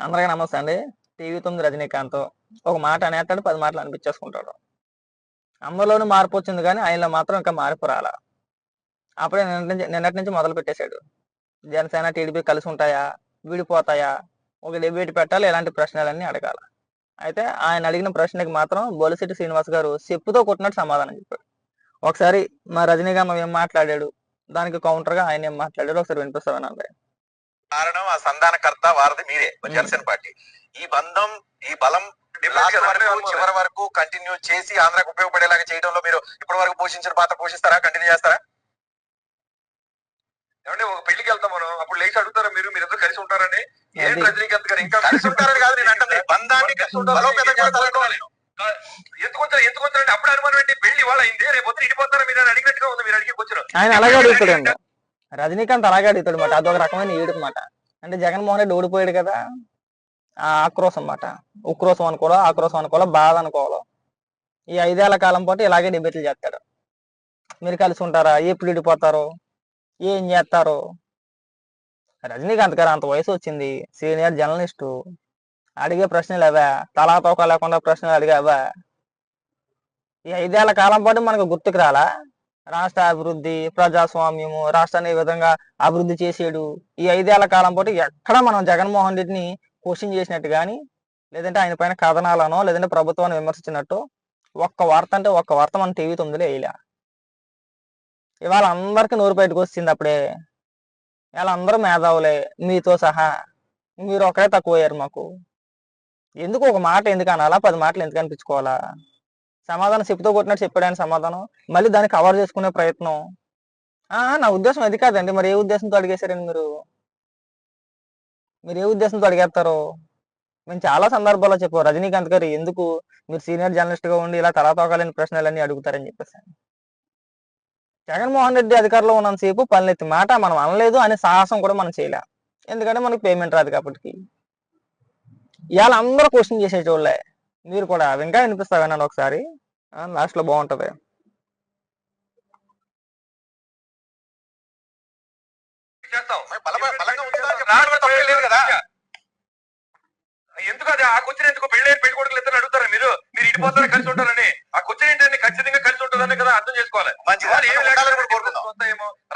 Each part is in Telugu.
అందరికీ నమస్తే అండి. టీవీ తొమ్మిది రజనీకాంత్. ఒక మాట అనేస్తాడు పది మాటలు అనిపించేసుకుంటాడు. అమ్మలోనూ మార్పు వచ్చింది కానీ ఆయనలో మాత్రం ఇంకా మార్పు రాలా. అప్పుడే నిన్నటి నుంచి నిన్నటి నుంచి మొదలు పెట్టేశాడు. జనసేన టీడీపీ కలిసి ఉంటాయా? విడిపోతాయా? ఒక డిబేట్ పెట్టాలి? ఇలాంటి ప్రశ్నలన్నీ అడగాల. అయితే ఆయన అడిగిన ప్రశ్నకి మాత్రం బొలిశెట్టి శ్రీనివాస్ గారు చెప్పుతో కొట్టినట్టు సమాధానం చెప్పాడు. ఒకసారి మా రజనీకాంత్ ఏం మాట్లాడాడు? దానికి కౌంటర్గా ఆయన ఏం మాట్లాడాడు ఒకసారి వినిపిస్తామని కారణం ఆ సంధానకర్త వారధి మీరే జనసేన పార్టీ. ఈ బంధం ఈ బలం చివరి వరకు కంటిన్యూ చేసి ఆంధ్రాకు ఉపయోగపడేలాగా చేయడంలో మీరు ఇప్పటి వరకు పోషించిన పాత్ర పోషిస్తారా? కంటిన్యూ చేస్తారా? ఏమంటే ఒక పెళ్ళికి వెళ్తాం మనం. అప్పుడు లేచి అడుగుతారా మీరు? మీరిద్దరు కలిసి ఉంటారని? అది- రజనీకాంత్ గారు? ఇంకా కలిసి ఉంటారని కాదు నేను అంటుంది. బంధాన్ని కలిసి అనుకోవాలి. ఎందుకు వచ్చారు? ఎందుకు వచ్చారంటే అప్పుడు అనుమానం ఏంటి? పెళ్ళి వాళ్ళ అయింది రేపు ఇడిపోతారా? మీరు అని అడిగినట్టుగా ఉంది. మీరు అడిగి కూర్చోరు ఆయన అలాగే అడుగుతాడు రజనీకాంత్ అలాగే అడుగుతాడు మాట. అదొక రకమైన ఏడుపు మాట. అంటే జగన్మోహన్ రెడ్డి ఓడిపోయాడు కదా ఆ ఆక్రోశం మాట. ఉక్రోశం అనుకోవాలో ఆక్రోశం అనుకోవాలో బాధ అనుకోవాలో. ఈ ఐదేళ్ళ కాలం పాటు ఇలాగే డిబేట్లు చేస్తాడు. మీరు కలిసి ఉంటారా? ఎప్పుడు విడిపోతారు? ఏం చేస్తారు? రజనీకాంత్ గారు అంత వయసు వచ్చింది. Senior journalist. అడిగే ప్రశ్నలు అవా. తలా తోక లేకుండా ప్రశ్నలు అడిగావా ఈ ఐదేళ్ళ కాలం పాటు మనకు గుర్తుకు రాలా? రాష్ట్ర అభివృద్ధి ప్రజాస్వామ్యము రాష్ట్రాన్ని ఏ విధంగా అభివృద్ధి చేసేడు ఈ ఐదేళ్ళ కాలం పాటు ఎక్కడ మనం జగన్మోహన్ రెడ్డిని క్వశ్చన్ చేసినట్టు కానీ లేదంటే ఆయన పైన కథనాలనో లేదంటే ప్రభుత్వాన్ని విమర్శించినట్టు ఒక్క వార్త అంటే ఒక్క వార్త మన టీవీ తొమ్మిదిలో వేయలే. ఇవాళ అందరికీ నోరు బయటకు వస్తుంది అప్పుడే. ఇవాళ అందరూ మేధావులే మీతో సహా. మీరు ఒకరే తక్కువ అయ్యారు మాకు. ఎందుకు ఒక మాట ఎందుకు అనాలా? పది మాటలు ఎందుకు అనిపించుకోవాలా? సమాధానం చెప్పుతో కొట్టినట్టు చెప్పాడు ఆయన సమాధానం. మళ్ళీ దాన్ని కవర్ చేసుకునే ప్రయత్నం. ఆ నా ఉద్దేశం అది కాదండి. మరి ఏ ఉద్దేశంతో అడిగేశారండి మీరు? మీరు ఏ ఉద్దేశంతో అడిగేస్తారు మేము చాలా సందర్భాల్లో చెప్పాం. రజనీకాంత్ గారు ఎందుకు మీరు సీనియర్ జర్నలిస్ట్గా ఉండి ఇలా తలాతోకాలని ప్రశ్నలన్నీ అడుగుతారని చెప్పేసి. జగన్మోహన్ రెడ్డి అధికారంలో ఉన్నంతసేపు పనులెత్తి మాట మనం అనలేదు అనే సాహసం కూడా మనం చేయలే. ఎందుకంటే మనకి పేమెంట్ రాదు కాబట్టి. ఇవాళ అందరూ క్వశ్చన్ చేసేటోళ్ళే. మీరు కూడా ఇంకా వినిపిస్తా వినండి ఒకసారి? లాస్ట్లో బాగుంటది. రాడు. ఎందుకు అది? ఆ క్వశ్చన్ ఎందుకు పెళ్ళి పెళ్ళి కొడుకులు ఇద్దరు అడుగుతారా మీరు? మీరు ఇడిపోతారా కలిసి ఉంటారని? ఆ క్వశ్చన్ ఏంటంటే ఖచ్చితంగా కలిసి ఉంటుందని కదా అర్థం చేసుకోవాలి.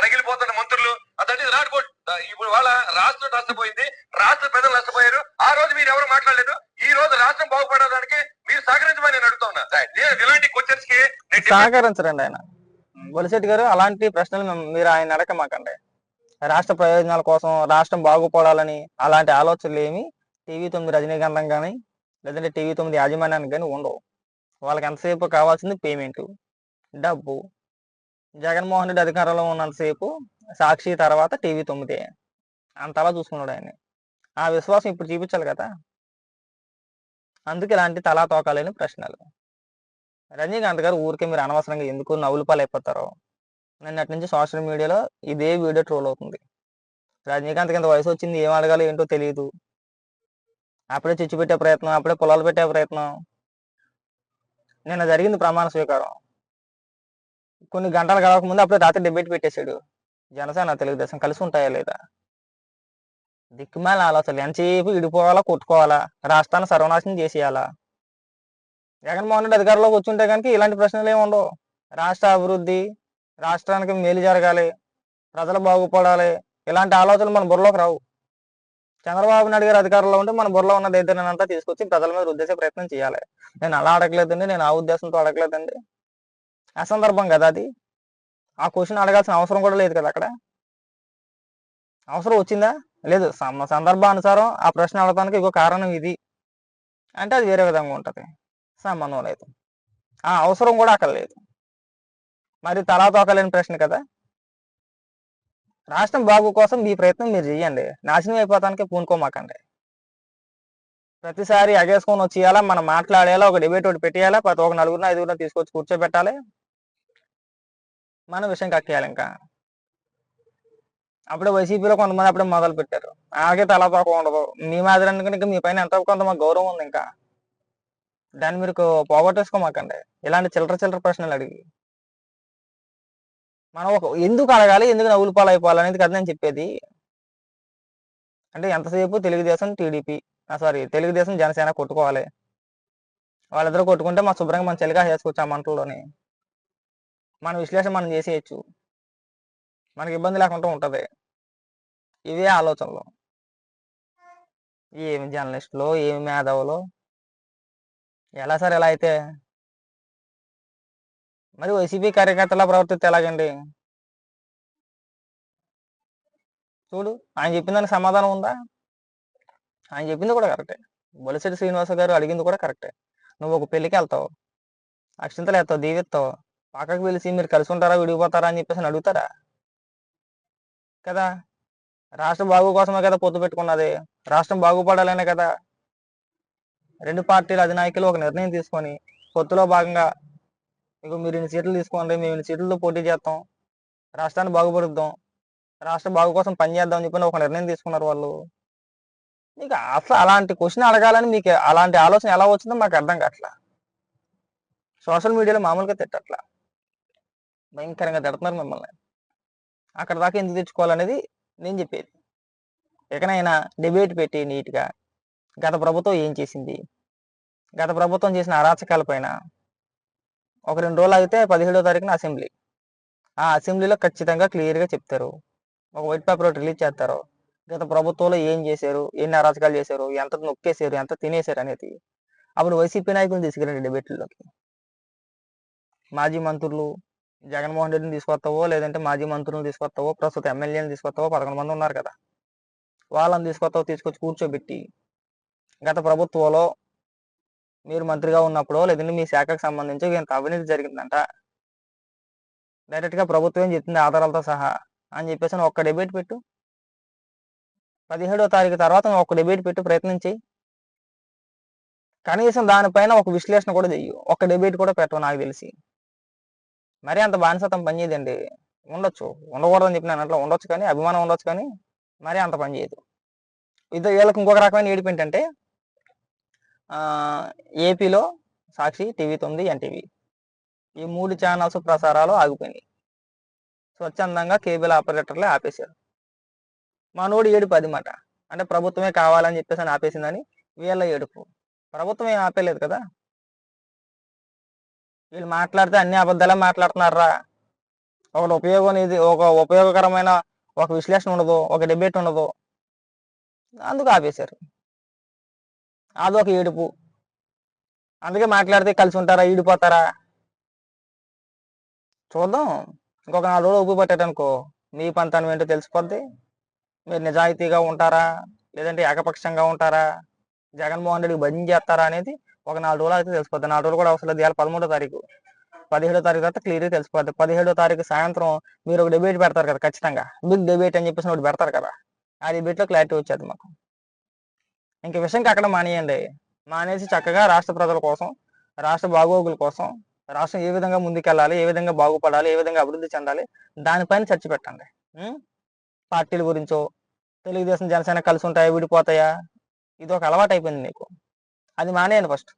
రగిలిపోతున్న మంత్రులు. అదండి నాట్ గుడ్ ఇప్పుడు వాళ్ళ రాష్ట్రం నష్టపోయింది. రాష్ట్ర ప్రజలు నష్టపోయారు. ఆ రోజు మీరు ఎవరు మాట్లాడలేదు? ఈ రోజు రాష్ట్రం బాగుపడడానికి మీరు సహకరించమని నేను అడుగుతా ఉన్నా నేను ఇలాంటి క్వశ్చన్స్కి నేను debate సహకరించరండి ఆయన. బొలిశెట్టి గారు అలాంటి ప్రశ్నలు మీరు ఆయన అడగమాకండి రాష్ట్ర ప్రయోజనాల కోసం రాష్ట్రం బాగుపడాలని అలాంటి ఆలోచనలు ఏమి టీవీ తొమ్మిది రజనీకాంతం కానీ లేదంటే టీవీ తొమ్మిది యాజమాన్యానికి కానీ ఉండవు. వాళ్ళకి ఎంతసేపు కావాల్సింది పేమెంట్ డబ్బు. జగన్మోహన్ రెడ్డి అధికారంలో ఉన్నంతసేపు సాక్షి తర్వాత టీవీ తొమ్మిది. అంతలా చూసుకున్నాడు ఆయన. ఆ విశ్వాసం ఇప్పుడు చూపించాలి కదా. అందుకే ఇలాంటి తలా తోకాలేని ప్రశ్నలు. రజనీకాంత్ గారు ఊరికే మీరు అనవసరంగా ఎందుకు నవ్వులు పాలైపోతారో. అటు నుంచి సోషల్ మీడియాలో ఇదే వీడియో ట్రోల్ అవుతుంది. రజనీకాంత్ కింద వయసు వచ్చింది ఏం అడగాలో ఏంటో తెలియదు అప్పుడే చిచ్చు పెట్టే ప్రయత్నం అప్పుడే పొలాలు పెట్టే ప్రయత్నం. నిన్న జరిగింది ప్రమాణ స్వీకారం. కొన్ని గంటలు గడవకముందు అప్పుడే రాత్రి డిబేట్ పెట్టేశాడు. జనసేన తెలుగుదేశం కలిసి ఉంటాయా లేదా? దిక్కుమాల ఆలోచనలు. ఎంతసేపు ఇడిపోవాలా కొట్టుకోవాలా? రాష్ట్రాన్ని సర్వనాశనం చేసేయాలా? జగన్మోహన్ రెడ్డి అధికారంలోకి వచ్చుంటే కనుక ఇలాంటి ప్రశ్నలు ఏమి ఉండవు. రాష్ట్ర అభివృద్ధి రాష్ట్రానికి మేలు జరగాలి ప్రజలు బాగుపడాలి ఇలాంటి ఆలోచనలు మన బుర్రలోకి రావు. చంద్రబాబు నాయుడు గారు అధికారంలో ఉంటే మన బుర్రలో ఉన్న దైత్యాన్ని తీసుకొచ్చి ప్రజల మీద రుద్దేసే ప్రయత్నం చేయాలి. నేను అలా అడగలేదండి నేను ఆ ఉద్దేశంతో అడగలేదండి. అసందర్భం కదా అది. ఆ క్వశ్చన్ అడగాల్సిన అవసరం కూడా లేదు కదా అక్కడ. అవసరం వచ్చిందా? లేదు. సందర్భానుసారం ఆ ప్రశ్న అడగడానికి ఇంకో కారణం ఇది. అంటే అది వేరే విధంగా ఉంటుంది. సంబంధం లేదు ఆ అవసరం కూడా అక్కడ లేదు. మరి తలా తోకలేని ప్రశ్న కదా. రాష్ట్రం బాగు కోసం మీ ప్రయత్నం మీరు చేయండి నాశనం అయిపోతానికి పూనుకోమాకండి. ప్రతిసారి అగేసుకొని వచ్చేయాలా మనం మాట్లాడేలా? ఒక డిబేట్ ఒకటి పెట్టేయాలా? ప్రతి ఒక నలుగురిన ఐదుగురిన తీసుకొచ్చి కూర్చోబెట్టాలి? మన విషయం కక్కేయాలి ఇంకా. అప్పుడే వైసీపీలో కొంతమంది అప్పుడే మొదలు పెట్టారు ఆగే తలా తోక ఉండదు. మీ మాదిరి అనుకుని ఇంకా మీ పైన ఎంత కొంత మాకు గౌరవం ఉంది ఇంకా. దాన్ని మీరు పోగొట్టేసుకోమాకండి. ఇలాంటి చిల్లర చిల్లర ప్రశ్నలు అడిగి. మనం ఒక ఎందుకు అడగాలి ఎందుకు నవ్వులు పాలు అయిపోవాలి అనేది కదా నేను చెప్పేది. అంటే ఎంతసేపు తెలుగుదేశం టీడీపీ సారీ తెలుగుదేశం జనసేన కొట్టుకోవాలి. వాళ్ళిద్దరు కొట్టుకుంటే మా శుభ్రంగా మన చెలిగా చేసుకోవచ్చు ఆ మంటల్లోని. మన విశ్లేషణ మనం చేసేయచ్చు. మనకి ఇబ్బంది లేకుండా ఉంటుంది. ఇవే ఆలోచనలు. ఏమి జర్నలిస్టులు ఏమి మేధావులు ఎలా సార్ ఎలా అయితే? మరి వైసీపీ కార్యకర్తలా ప్రవర్తిస్తే ఎలాగండి? చూడు ఆయన చెప్పిన దానికి సమాధానం ఉందా? ఆయన చెప్పింది కూడా కరెక్టే. బొలిశెట్టి శ్రీనివాస గారు అడిగింది కూడా కరెక్టే. నువ్వు ఒక పెళ్ళికి వెళ్తావు అక్షింతలు వేస్తావు దీవిస్తావు పక్కకు పిలిచి మీరు కలిసి ఉంటారా విడిపోతారా అని చెప్పేసి అడుగుతారా? కదా రాష్ట్ర బాగు కోసమే కదా పొత్తు పెట్టుకున్నది. రాష్ట్రం బాగుపడాలనే కదా. రెండు పార్టీల అధినాయకులు ఒక నిర్ణయం తీసుకొని పొత్తులో భాగంగా మీకు మీరు ఇన్ని సీట్లు తీసుకోండి మేము ఇన్ని సీట్లతో పోటీ చేస్తాం రాష్ట్రాన్ని బాగుపడుద్దాం రాష్ట్ర బాగు కోసం పనిచేద్దాం అని చెప్పి ఒక నిర్ణయం తీసుకున్నారు వాళ్ళు. మీకు అసలు అలాంటి క్వశ్చన్ అడగాలని మీకు అలాంటి ఆలోచన ఎలా వచ్చిందో మాకు అర్థం కావట్లా. సోషల్ మీడియాలో మామూలుగా తిట్టట్లా. భయంకరంగా తిడుతున్నారు మిమ్మల్ని. అక్కడ దాకా ఎందుకు తెచ్చుకోవాలనేది నేను చెప్పేది. ఎక్కడైనా డిబేట్ పెట్టి నీట్గా గత ప్రభుత్వం ఏం చేసింది? గత ప్రభుత్వం చేసిన అరాచకాల పైన ఒక రెండు రోజులు అయితే పదిహేడో తారీఖున అసెంబ్లీ. ఆ అసెంబ్లీలో ఖచ్చితంగా క్లియర్గా చెప్తారు. ఒక వైట్ పేపర్ రిలీజ్ చేస్తారు. గత ప్రభుత్వంలో ఏం చేశారు? ఎన్ని అరాచకాలు చేశారు? ఎంత నొక్కేశారు? ఎంత తినేశారు అనేది. అప్పుడు వైసీపీ నాయకులు తీసుకురండి డిబేట్లలోకి మాజీ మంత్రులు జగన్మోహన్ రెడ్డిని తీసుకొస్తావో లేదంటే మాజీ మంత్రులను తీసుకొస్తావో ప్రస్తుత ఎమ్మెల్యేని తీసుకొస్తావో పదకొండు మంది ఉన్నారు కదా. వాళ్ళని తీసుకొస్తావో తీసుకొచ్చి కూర్చోబెట్టి గత ప్రభుత్వంలో మీరు మంత్రిగా ఉన్నప్పుడు లేదంటే మీ శాఖకు సంబంధించి ఇంత అవినీతి జరిగిందంట. డైరెక్ట్గా ప్రభుత్వం ఏం చెప్తుంది ఆధారాలతో సహా అని చెప్పేసి ఒక్క డిబేట్ పెట్టు. పదిహేడో తారీఖు తర్వాత ఒక ఒక్క డిబేట్ పెట్టు ప్రయత్నించి కనీసం దానిపైన ఒక విశ్లేషణ కూడా చెయ్యి. ఒక్క డిబేట్ కూడా పెట్టవు నాకు తెలిసి. మరి అంత బానిసత్వం పనిచేయదండి ఉండొచ్చు. ఉండకూడదని చెప్పి నేను అట్లా ఉండొచ్చు కానీ అభిమానం ఉండొచ్చు కానీ మరీ అంత పని చేయదు. ఇది వీళ్ళకి ఇంకొక రకమైన ఏడుపు ఏంటంటే ఏపీలో సాక్షి టీవీ తొమ్మిది ఎన్టీవీ. ఈ మూడు ఛానల్స్ ప్రసారాలు ఆగిపోయినాయి. స్వచ్ఛందంగా కేబుల్ ఆపరేటర్లే ఆపేశారు. మనోడు ఏడుపు అది మాట. అంటే ప్రభుత్వమే కావాలని చెప్పేసి అని ఆపేసిందని వీళ్ళ ఏడుపు. ప్రభుత్వం ఏం ఆపేలేదు కదా? వీళ్ళు మాట్లాడితే అన్ని అబద్ధాలే మాట్లాడుతున్నారా ఒకటి ఉపయోగం ఇది ఒక ఉపయోగకరమైన ఒక విశ్లేషణ ఉండదు ఒక డిబేట్ ఉండదు. అందుకు ఆపేశారు. అదొక ఏడుపు. అందుకే మాట్లాడితే కలిసి ఉంటారా ఈడిపోతారా? చూద్దాం. ఇంకొక నాలుగు రోజులు ఊపి పట్టారనుకో మీ పంతనం ఏంటో తెలిసిపోద్ది. మీరు నిజాయితీగా ఉంటారా? లేదంటే ఏకపక్షంగా ఉంటారా? జగన్మోహన్ రెడ్డికి భజన చేస్తారా అనేది ఒక నాలుగు రోజులు అయితే తెలిసిపోద్ది. నాలుగు రోజులు కూడా అవసరం లేదు. ఇవాళ పదమూడో తారీఖు. పదిహేడో తారీఖు తర్వాత క్లియర్గా తెలిసిపోద్ది. పదిహేడో తారీఖు సాయంత్రం మీరు ఒక డిబేట్ పెడతారు కదా ఖచ్చితంగా. బిగ్ డిబేట్ అని చెప్పేసి ఒకటి పెడతారు కదా. ఆ debate క్లారిటీ వచ్చేది మాకు. ఇంక విషయంకి అక్కడ మానేయండి. మానేసి చక్కగా రాష్ట్ర ప్రజల కోసం రాష్ట్ర బాగోగుల కోసం రాష్ట్రం ఏ విధంగా ముందుకెళ్ళాలి ఏ విధంగా బాగుపడాలి ఏ విధంగా అభివృద్ధి చెందాలి దానిపైన చర్చ పెట్టండి. పార్టీల గురించో తెలుగుదేశం జనసేన కలిసి ఉంటాయా విడిపోతాయా? ఇది ఒక అలవాటు అయిపోయింది నీకు అది మానేయండి ఫస్ట్.